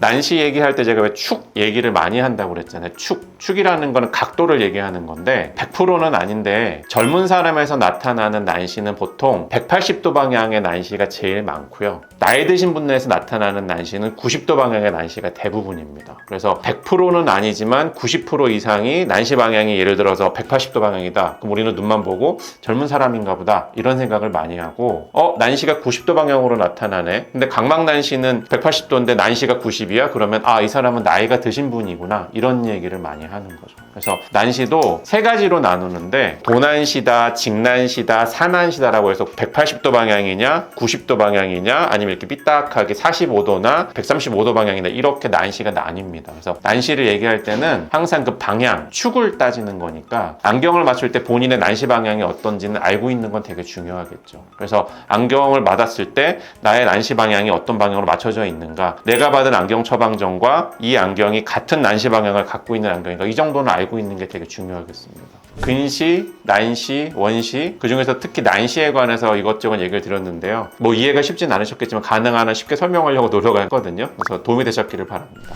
난시 얘기할 때 제가 왜 축 얘기를 많이 한다고 그랬잖아요. 축. 축이라는 거는 각도를 얘기하는 건데 100%는 아닌데 젊은 사람에서 나타나는 난시는 보통 180도 방향의 난시가 제일 많고요. 나이 드신 분에서 나타나는 난시는 90도 방향의 난시가 대부분입니다. 그래서 100%는 아니지만 90% 이상이 난시 방향이 예를 들어서 180도 방향이다. 그럼 우리는 눈만 보고 젊은 사람인가 보다. 이런 생각을 많이 하고 어, 난시가 90도 방향으로 나타나네. 근데 각막 난시는 180도인데 난시가 90 이야? 그러면 아, 이 사람은 나이가 드신 분이구나. 이런 얘기를 많이 하는 거죠. 그래서 난시도 세 가지로 나누는데 도난시다, 직난시다, 산난시다라고 해서 180도 방향이냐, 90도 방향이냐, 아니면 이렇게 삐딱하게 45도나 135도 방향이나 이렇게 난시가 나뉩니다. 그래서 난시를 얘기할 때는 항상 그 방향, 축을 따지는 거니까 안경을 맞출 때 본인의 난시 방향이 어떤지는 알고 있는 건 되게 중요하겠죠. 그래서 안경을 맞았을 때 나의 난시 방향이 어떤 방향으로 맞춰져 있는가, 내가 받은 안경 처방전과 이 안경이 같은 난시 방향을 갖고 있는 안경인가, 이 정도는 알고 있는 게 되게 중요하겠습니다. 근시, 난시, 원시, 그 중에서 특히 난시에 관해서 이것저것 얘기를 드렸는데요. 뭐 이해가 쉽진 않으셨겠지만 가능한 한 쉽게 설명하려고 노력했거든요. 그래서 도움이 되셨기를 바랍니다.